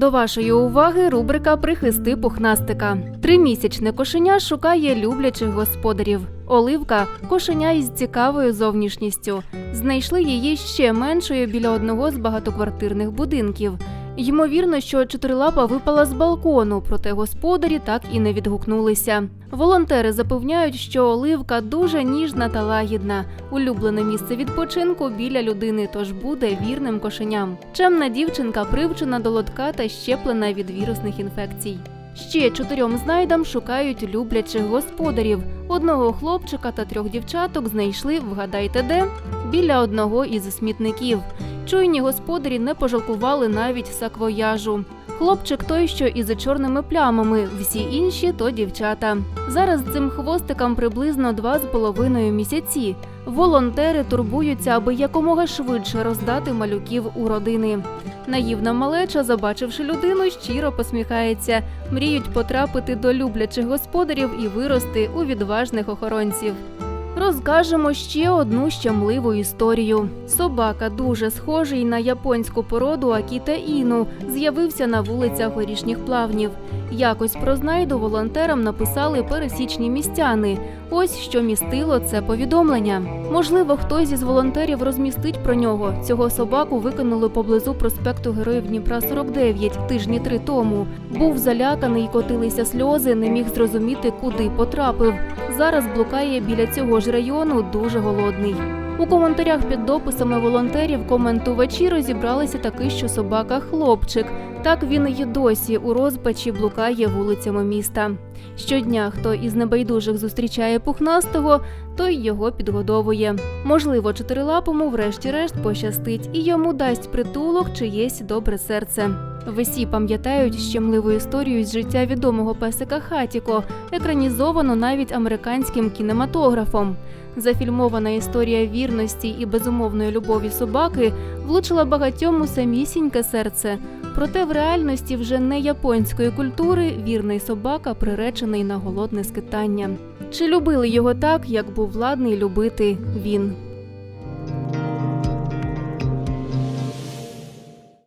До вашої уваги рубрика Прихисти пухнастика. Тримісячне кошеня шукає люблячих господарів. Оливка кошеня із цікавою зовнішністю. Знайшли її ще меншою біля одного з багатоквартирних будинків. Ймовірно, що чотирилапа випала з балкону, проте господарі так і не відгукнулися. Волонтери запевняють, що оливка дуже ніжна та лагідна, улюблене місце відпочинку біля людини, тож буде вірним кошеням. Чемна дівчинка привчена до лотка та щеплена від вірусних інфекцій. Ще чотирьом знайдам шукають люблячих господарів. Одного хлопчика та трьох дівчаток знайшли, вгадайте де, біля одного із смітників. Чуйні господарі не пожалкували навіть саквояжу. Хлопчик той, що із чорними плямами, всі інші то дівчата. Зараз цим хвостикам приблизно два з половиною місяці. Волонтери турбуються, аби якомога швидше роздати малюків у родини. Наївна малеча, забачивши людину, щиро посміхається, мріють потрапити до люблячих господарів і вирости у відважних охоронців. Розкажемо ще одну щемливу історію. Собака, дуже схожий на японську породу Акіта Іну, з'явився на вулицях горішніх плавнів. Якось про знайду волонтерам написали пересічні містяни. Ось що містило це повідомлення. Можливо, хтось із волонтерів розмістить про нього. Цього собаку викинули поблизу проспекту Героїв Дніпра 49 тижні три тому. Був заляканий, котилися сльози, не міг зрозуміти, куди потрапив. Зараз блукає біля цього ж району, дуже голодний. У коментарях під дописами волонтерів коментувачі розібралися таки, що собака хлопчик. Так він і досі у розпачі блукає вулицями міста. Щодня, хто із небайдужих зустрічає пухнастого, той його підгодовує. Можливо, чотирилапому врешті-решт пощастить, і йому дасть притулок чиєсь добре серце. Всі пам'ятають щемливу історію з життя відомого песика Хатіко, екранізовану навіть американським кінематографом. Зафільмована історія вірності і безумовної любові собаки влучила багатьом у самісіньке серце. Проте в реальності вже не японської культури вірний собака приречений на голодне скитання. Чи любили його так, як був владний любити він?